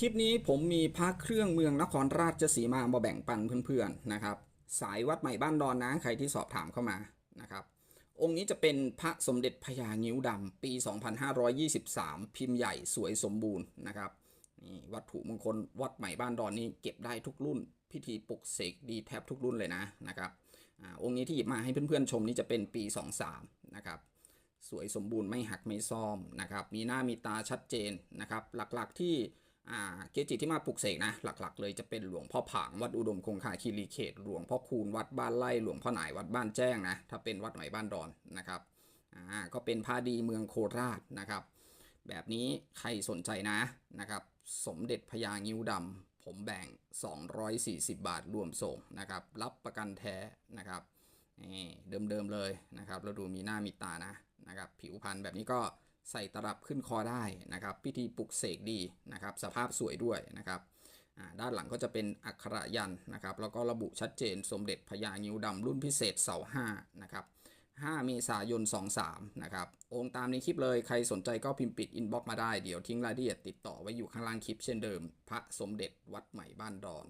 คลิปนี้ผมมีพระเครื่องเมืองนครราชสีมามาแบ่งปันเพื่อนๆนะครับ สายวัดใหม่บ้านดอนนะใครที่สอบถามเข้ามานะครับ องค์นี้จะเป็นพระสมเด็จพญางิ้วดำปี 2523 พิมพ์ใหญ่สวยสมบูรณ์นะครับนี่วัตถุมงคลวัดใหม่บ้านดอนนี่เก็บได้ทุกรุ่น พิธีปลุกเสกดีแทบทุกรุ่นเลยนะนะครับอองค์นี้ที่หยิบมาให้เพื่อนๆชมนี่จะเป็นปี 23 นะครับสวยสมบูรณ์ไม่หักไม่ซ่อมนะครับมีหน้ามีตาชัดเจนนะครับหลักๆที่ เกจิที่มาปลุกเสกนะ หลักๆ เลยจะเป็นหลวงพ่อผางวัดอุดมคงคาคีรีเขต หลวงพ่อคูณวัดบ้านไร่หลวงพ่อหนายวัดบ้านแจ้งนะถ้าเป็นวัดใหม่บ้านดอนนะครับอ่าก็เป็นพาดีเมืองโคราชนะครับ แบบนี้ใครสนใจนะนะครับ สมเด็จพญางิ้วดำผมแบ่ง 240 บาทรวมส่งนะครับ รับประกันแท้นะครับเดิมๆเลยนะครับแล้วดูมีหน้ามีตานะนะครับ ผิวพรรณแบบนี้ก็ ใส่ตลับขึ้นคอได้นะครับ พิธีปลุกเสกดีนะครับ สภาพสวยด้วยนะครับด้านหลังก็จะเป็นอักขระยันนะครับ แล้วก็ระบุชัดเจนสมเด็จพญางิ้วดำรุ่นพิเศษเสา5นะครับ5เมษายน 23 นะครับ องค์ตามในคลิปเลย ใครสนใจก็พิมพ์ปิดอินบ็อกมาได้ เดี๋ยวทิ้งรายละเอียดติดต่อไว้อยู่ข้างล่างคลิปเช่นเดิม พระสมเด็จวัดใหม่บ้านดอน